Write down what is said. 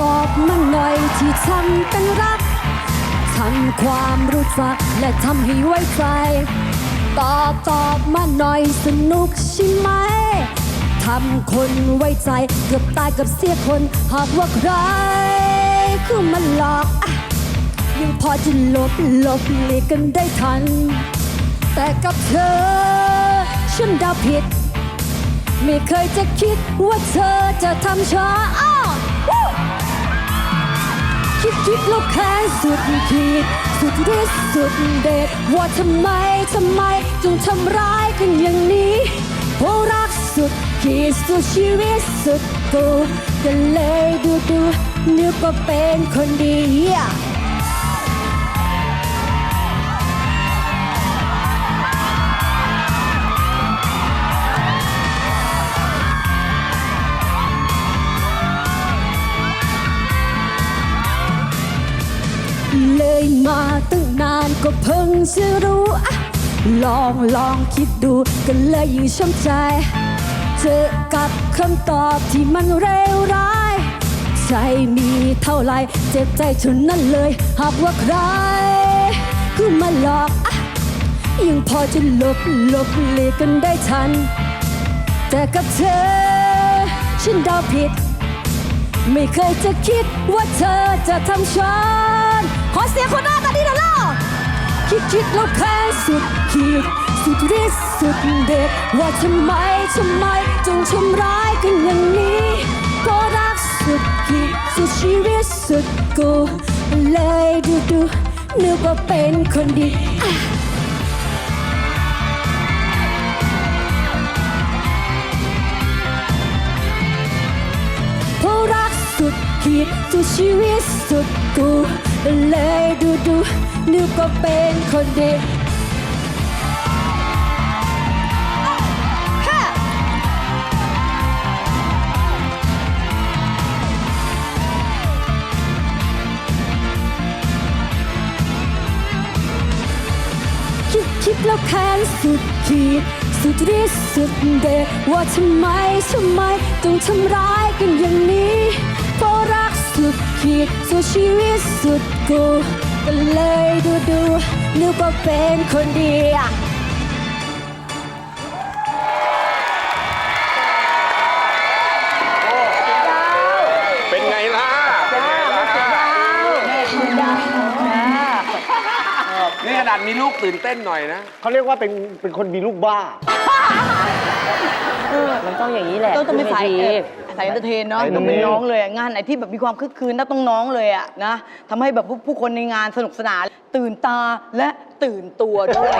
ตอบมาหน่อยที่ทำเป็นรักทำความรู้จักและทำให้ไว้ใจตอบตอบมาหน่อยสนุกใช่ไหมทำคนไว้ใจเกือบตายกับเสียคนหากว่าใครคือมันหลอกอะยังพอจะหลบหลบหลีกกันได้ทัน แต่กับเธอ ฉันเดาผิด ไม่เคยจะคิดว่าเธอจะทำช้า คิดคิดแล้วแค้นสุดขีดสุดฤทธิ์สุดเด็ดว่าทำไมทำไมจึงทำร้ายกันอย่างนี้เพราะรักสุดขีดสุดชีวิตสุดตัวก็เลยดูดูนึกว่าเป็นคนดี เลยมาตั้งนานก็เพิ่งจะรู้อะลองลองคิดดูก็เลยยิ่งช้ำใจ เจอกับคำตอบที่มันเลวร้าย ใจมีเท่าไหรเจ็บใจเท่านั้นเลย หากว่าใคร คือมาหลอกอะยังพอจะหลบหลบหลีกกันได้ทัน แต่กับเธอ ฉันเดาผิด ไม่เคยจะคิดว่าเธอจะทำฉัน ขอเสียงคนหน้าตาดีหน่อยล่ะคิดคิดแล้วแค้นสุดขีดสุดฤทธิ์สุดเด็ดว่าทำไมทำไมจงทำร้ายกันอย่างนี้ก็รักสุดขีดสุดชีวิตสุดกูเลยดูดูนึกว่าเป็นคนดี สุดชีวิตสุดกูเลยดูดูนึกว่าเป็นคนดีคิดคิดแล้วแค้นสุดขีดสุดฤทธิ์สุดเด็ดว่าทำไมทำไมต้องทำร้ายกันอย่างนี้ ขีดสุดชีวิตสุดกูก็เลยดูดูนึกว่าเป็นคนดีอะเป็นไงล่ะ เป็นไงล่ะนี่ขนาดมีลูกตื่นเต้นหน่อยนะ เขาเรียกว่าเป็นเป็นคนมีลูกบ้า มันต้องอย่างนี้แหละต้องต้องเป็นสายขึ้นเอวอ สายเอนเตอร์เทนเนาะสายต้องเป็น entertain น้องเลยอะงานไหนที่แบบมีความคึกคืนน่าต้องน้องเลยอะนะทำให้แบบผู้ผู้คนในงานสนุกสนานตื่นตาและตื่นตัวด้วย